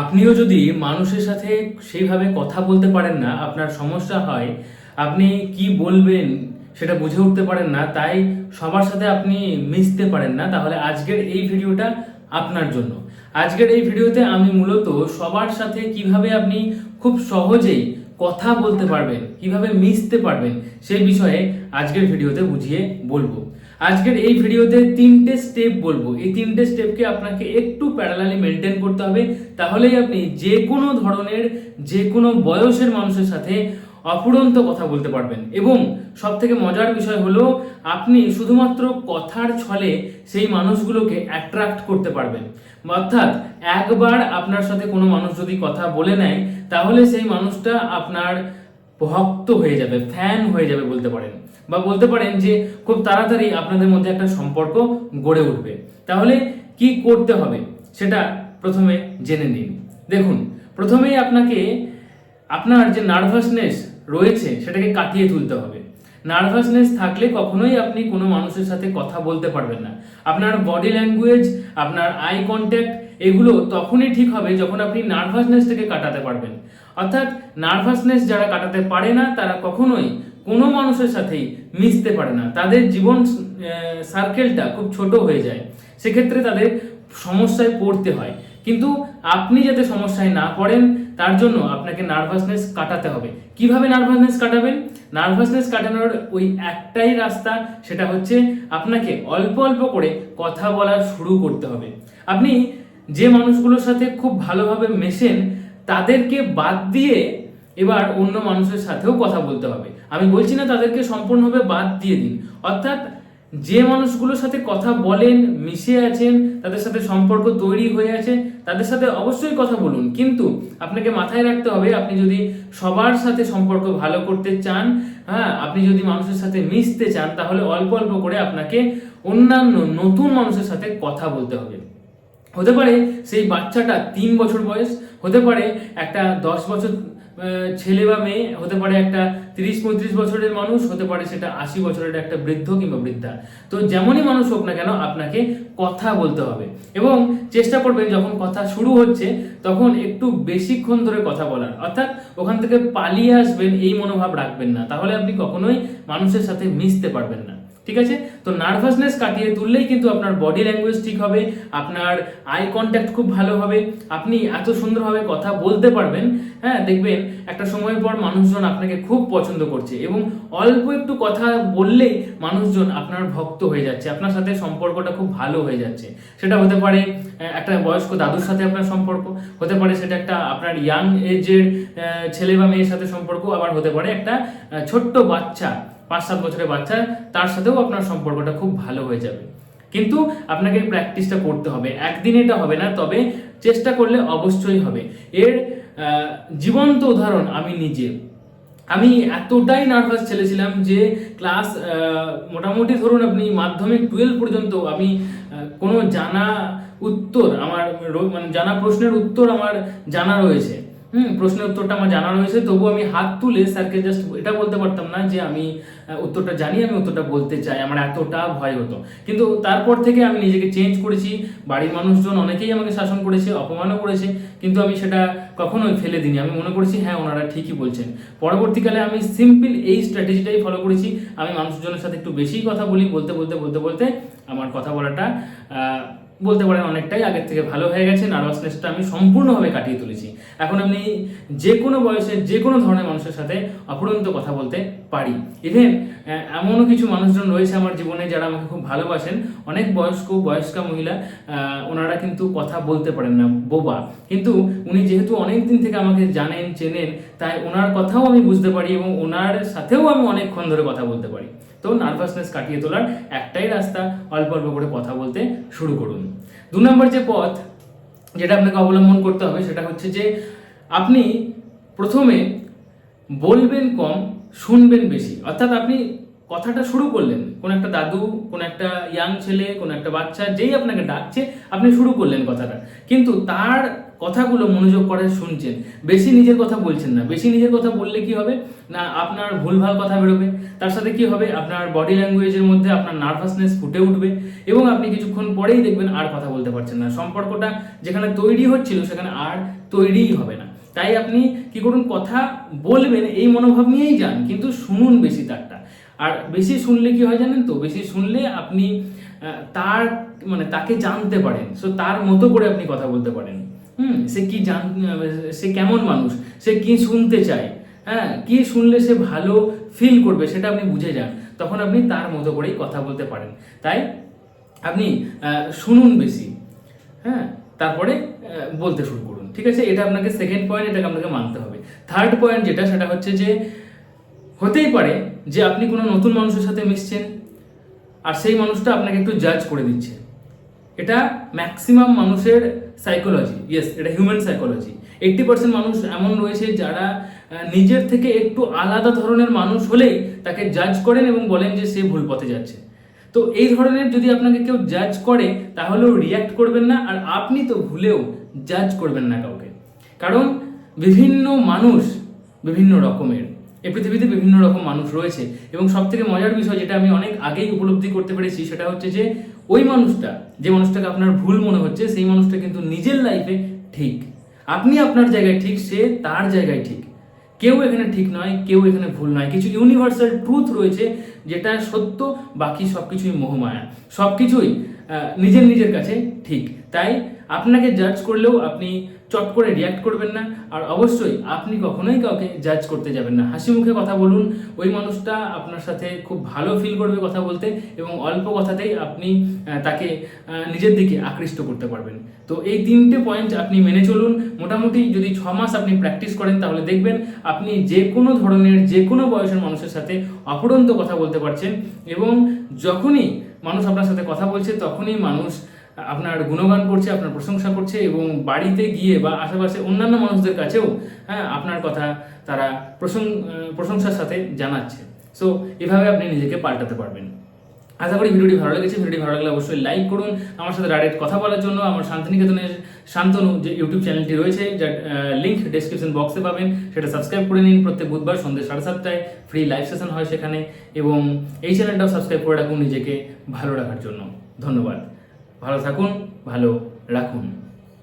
আপনিও যদি মানুষের সাথে সেইভাবে কথা বলতে পারেন না, আপনার সমস্যা হয়, আপনি কি বলবেন সেটা বুঝে উঠতে পারেন না, তাই সবার সাথে আপনি মিশতে পারেন না, তাহলে আজকের এই ভিডিওটা আপনার জন্য। আজকের এই ভিডিওতে আমি মূলত সবার সাথে কীভাবে আপনি খুব সহজেই কথা বলতে পারবেন, কীভাবে মিশতে পারবেন সেই বিষয়ে আজকের ভিডিওতে বুঝিয়ে বলব। আজকের এই ভিডিওতে তিনটে স্টেপ বলব। এই তিনটে স্টেপকে আপনাকে একটু প্যারালালি মেনটেন করতে হবে। তাহলেই আপনি যে কোনো ধরনের যে কোনো বয়সের মানুষের সাথে অফুরন্ত কথা বলতে পারবেন। এবং সব থেকে মজার বিষয় হলো, আপনি শুধুমাত্র কথার ছলে সেই মানুষগুলোকে অ্যাট্রাক্ট করতে পারবেন। অর্থাৎ একবার আপনার সাথে কোনো মানুষ যদি কথা বলে নেয়, তাহলে সেই মানুষটা আপনার ভক্ত হয়ে যাবে ফ্যান হয়ে যাবে বলতে পারেন। বা বলতে পারেন যে খুব তাড়াতাড়ি আপনাদের মধ্যে একটা সম্পর্ক গড়ে উঠবে। তাহলে কি করতে হবে? সেটা প্রথমে জেনে নিন। দেখুন, প্রথমেই আপনাকে আপনার যে নার্ভাসনেস রয়েছে, সেটাকে কাটিয়ে তুলতে হবে। নার্ভাসনেস থাকলে কখনোই আপনি কোনো মানুষের সাথে কথা বলতে পারবেন না। আপনার বডি ল্যাঙ্গুয়েজ, আপনার আই কন্ট্যাক্ট, এগুলো তখনই ঠিক হবে যখন আপনি নার্ভাসনেসটাকে কাটাতে পারবেন। অর্থাৎ নার্ভাসনেস যারা কাটাতে পারে না, তারা কখনোই কোনো মানুষের সাথেই মিশতে পারে না। তাদের জীবন সার্কেলটা খুব ছোট হয়ে যায়। সেক্ষেত্রে তাদের সমস্যায় পড়তে হয়। কিন্তু আপনি যাতে সমস্যায় না পড়েন, তার জন্য আপনাকে নার্ভাসনেস কাটাতে হবে। কীভাবে নার্ভাসনেস কাটাবেন? নার্ভাসনেস কাটানোর ওই একটাই রাস্তা, সেটা হচ্ছে আপনাকে অল্প অল্প করে কথা বলা শুরু করতে হবে। আপনি যে মানুষগুলোর সাথে খুব ভালোভাবে মেশেন, তাদেরকে বাদ দিয়ে এবার অন্য মানুষের সাথেও কথা বলতে হবে। আমি বলছি না তাদেরকে সম্পূর্ণভাবে বাদ দিয়ে দিন। অর্থাৎ যে মানুষগুলোর সাথে কথা বলেন, মিশে আছেন, তাদের সাথে সম্পর্ক তৈরি হয়ে আছে, তাদের সাথে অবশ্যই কথা বলুন। কিন্তু আপনাকে মাথায় রাখতে হবে, আপনি যদি সবার সাথে সম্পর্ক ভালো করতে চান হ্যাঁ আপনি যদি মানুষের সাথে মিশতে চান, তাহলে অল্প অল্প করে আপনাকে অন্যান্য নতুন মানুষের সাথে কথা বলতে হবে। হতে পারে সেই বাচ্চাটা তিন বছর বয়স, হতে পারে একটা দশ বছর ছেলে বা মেয়ে, হতে পারে একটা তিরিশ পঁয়ত্রিশ বছরের মানুষ, হতে পারে সেটা আশি বছরের একটা বৃদ্ধ কিংবা বৃদ্ধা। তো যেমনই মানুষ হোক না কেন, আপনাকে কথা বলতে হবে। এবং চেষ্টা করবেন যখন কথা শুরু হচ্ছে, তখন একটু বেশিক্ষণ ধরে কথা বলার। অর্থাৎ ওখান থেকে পালিয়ে আসবেন, এই মনোভাব রাখবেন না। তাহলে আপনি কখনোই মানুষের সাথে মিশতে পারবেন না। ঠিক আছে? তো নার্ভাসনেস কাটিয়ে তুললেই কিন্তু আপনার বডি ল্যাঙ্গুয়েজ ঠিক হবে, আপনার আই কন্ট্যাক্ট খুব ভালো হবে, আপনি এত সুন্দরভাবে কথা বলতে পারবেন হ্যাঁ? দেখবেন একটা সময় পর মানুষজন আপনাকে খুব পছন্দ করছে এবং অল্প একটু কথা বললেই মানুষজন আপনার ভক্ত হয়ে যাচ্ছে, আপনার সাথে সম্পর্কটা খুব ভালো হয়ে যাচ্ছে। সেটা হতে পারে একটা বয়স্ক দাদুর সাথে আপনার সম্পর্ক, হতে পারে সেটা একটা আপনার ইয়াং এজের ছেলে বা মেয়ের সাথে সম্পর্ক, আবার হতে পারে একটা ছোট্ট বাচ্চা পাঁচ সাত বছরের বাচ্চা, তার সাথেও আপনার সম্পর্কটা খুব ভালো হয়ে যাবে। কিন্তু আপনাকে প্র্যাকটিসটা করতে হবে। একদিন এটা হবে না, তবে চেষ্টা করলে অবশ্যই হবে। এর জীবন্ত উদাহরণ আমি নিজে। আমি এতটাই নার্ভাস ছেলে ছিলাম যে ক্লাস মোটামুটি ধরুন আপনি মাধ্যমিক টুয়েলভ পর্যন্ত আমি কোনো জানা উত্তর, আমার মানে জানা প্রশ্নের উত্তর আমার জানা রয়েছে। হুম, প্রশ্নের উত্তরটা আমার জানা রয়েছে তবু আমি হাত তুলে স্যারকে জাস্ট এটা বলতে পারতাম না যে আমি উত্তরটা জানি, আমি উত্তরটা বলতে চাই, আমার এতটা ভয় হতো। কিন্তু তারপর থেকে আমি নিজেকে চেঞ্জ করেছি, বাড়ির মানুষজন অনেকেই আমাকে শাসন করেছে, অপমানও করেছে, কিন্তু আমি সেটা কখনোই ফেলে দিইনি। আমি মনে করেছি হ্যাঁ ওনারা ঠিকই বলছেন। পরবর্তীকালে আমি সিম্পল এই স্ট্র্যাটেজিটাই ফলো করেছি, আমি মানুষজনের সাথে একটু বেশিই কথা বলি, বলতে বলতে বলতে বলতে আমার কথা বলাটা বলতে পারেন অনেকটাই আগের থেকে ভালো হয়ে গেছে, নার্ভাসনেসটা আমি সম্পূর্ণভাবে কাটিয়ে তুলেছি। এখন আমি যে কোনো বয়সে যে কোনো ধরনের মানুষের সাথে অপরন্ত কথা বলতে পারি। ইভেন এমনও কিছু মানুষজন রয়েছে আমার জীবনে যারা আমাকে খুব ভালোবাসেন। অনেক বয়স্ক, বয়স্কা মহিলা ওনারা কিন্তু কথা বলতে পারেন না, বোবা। কিন্তু উনি যেহেতু অনেক দিন থেকে আমাকে জানেন, চেনেন, তাই ওনার কথাও আমি বুঝতে পারি এবং ওনার সাথেও আমি অনেকক্ষণ ধরে কথা বলতে পারি। তো নার্ভাসনেস কাটিয়ে তোলার একটাই রাস্তা অল্প অল্প করে কথা বলতে শুরু করুন। দু নম্বর যে পথ যেটা আপনাকে অবলম্বন করতে হবে সেটা হচ্ছে যে আপনি প্রথমে বলবেন কম, শুনবেন বেশি। অর্থাৎ আপনি কথাটা শুরু করলেন। কোন একটা দাদু, কোন একটা ইয়াং ছেলে, কোন একটা বাচ্চা, যেই আপনাকে ডাকছে, আপনি শুরু করলেন কথাটা। কিন্তু তার কথাগুলো মনোযোগ করে শুনছেন। বেশি নিজের কথা বলছেন না। বেশি নিজের কথা বললে কি হবে? না, আপনার ভুলভাল কথা বেরোবে। তার সাথে কি হবে? আপনার বডি ল্যাঙ্গুয়েজের মধ্যে আপনার নার্ভাসনেস ফুটে উঠবে এবং আপনি কিছুক্ষণ পরেই দেখবেন আর কথা বলতে পারছেন না। সম্পর্কটা যেখানে তৈরি হচ্ছিল, সেখানে আর তৈরিই হবে না। তাই আপনি কি করুন? কথা বলবেন, এই মনোভাব নিয়েই যান, কিন্তু শুনুন বেশি তারটা। আর বেশি শুনলে কি হয় জানেন তো? বেশি শুনলে আপনি তার মানে তাকে জানতে পারেন। সো তার মতো করে আপনি কথা বলতে পারেন। হুম, সে কি জান, সে কেমন মানুষ? সে কি শুনতে চায়? হ্যাঁ কি শুনলে সে ভালো ফিল করবে সেটা আপনি বুঝে যান। তখন আপনি তার মতো করেই কথা বলতে পারেন। তাই আপনি শুনুন বেশি। হ্যাঁ তারপরে বলতে শুরু করুন। ঠিক আছে? এটা আপনাকে সেকেন্ড পয়েন্ট এটাকে আপনাকে মানতে হবে। থার্ড পয়েন্ট যেটা, সেটা হচ্ছে যে, হতেই পারে যে আপনি কোনো নতুন মানুষের সাথে মিশছেন, আর সেই মানুষটা আপনাকে একটু জাজ করে দিচ্ছে। এটা ম্যাক্সিমাম মানুষের সাইকোলজি ইয়েস এটা হিউম্যান সাইকোলজি এইট্টি পার্সেন্ট মানুষ এমন রয়েছে যারা নিজের থেকে একটু আলাদা ধরনের মানুষ হলেই তাকে জাজ করেন এবং বলেন যে সে ভুল পথে যাচ্ছে। তো এই ধরনের যদি আপনাকে কেউ জাজ করে, তাহলেও রিয়াক্ট করবেন না, আর আপনি তো ভুলেও জাজ করবেন না কাউকে। কারণ বিভিন্ন মানুষ বিভিন্ন রকমের। এই পৃথিবীতে বিভিন্ন রকম মানুষ রয়েছে। এবং সব থেকে মজার বিষয় যেটা আমি অনেক আগেই উপলব্ধি করতে পেরেছি, সেটা হচ্ছে যে ওই মানুষটা, যে মানুষটাকে আপনার ভুল মনে হচ্ছে, সেই মানুষটা কিন্তু নিজের লাইফে ঠিক। আপনি আপনার জায়গায় ঠিক, সে তার জায়গায় ঠিক। কেউ এখানে ঠিক নয়, কেউ এখানে ভুল নয়। কিছু ইউনিভার্সাল ট্রুথ রয়েছে, যেটা সত্য, বাকি সব কিছুই মোহমায়া। সব কিছুই নিজের নিজের কাছে ঠিক। তাই আপনাকে জাজ করলেও আপনি চট করে রিয়াক্ট করবেন না। আর অবশ্যই আপনি কখনোই কাউকে জাজ করতে যাবেন না। হাসি মুখে কথা বলুন, ওই মানুষটা আপনার সাথে খুব ভালো ফিল করবে কথা বলতে এবং অল্প কথাতেই আপনি তাকে নিজের দিকে আকৃষ্ট করতে পারবেন। তো এই তিনটে পয়েন্ট আপনি মেনে চলুন। মোটামুটি যদি ছ মাস আপনি প্র্যাকটিস করেন, তাহলে দেখবেন আপনি যে কোনো ধরনের, যে কোনো বয়সের মানুষের সাথে অপরন্ত কথা বলতে পারছেন এবং যখনই মানুষ আপনার সাথে কথা বলছে, তখনই মানুষ আপনার গুণগান করছে, আপনার প্রশংসা করছে এবং বাড়িতে গিয়ে বা আশেপাশে অন্যান্য মানুষদের কাছেও হ্যাঁ আপনার কথা তারা প্রশং, প্রশংসার সাথে জানাচ্ছে। সো এভাবে আপনি নিজেকে পাল্টাতে পারবেন। আশা করি ভিডিওটি ভালো লেগেছে। ভিডিওটি ভালো লাগলে অবশ্যই লাইক করুন। আমার সাথে ডাইরেক্ট কথা বলার জন্য আমার শান্তিনিকেতনের শান্তনু যে ইউটিউব চ্যানেলটি রয়েছে, যার লিঙ্ক ডেসক্রিপশন বক্সে পাবেন, সেটা সাবস্ক্রাইব করে নিন। প্রত্যেক বুধবার সন্ধ্যে সাড়ে সাতটায় ফ্রি লাইভ সেশন হয় সেখানে এবং এই চ্যানেলটাও সাবস্ক্রাইব করে রাখুন নিজেকে ভালো রাখার জন্য। ধন্যবাদ। ভালো থাকুন ভালো রাখুন।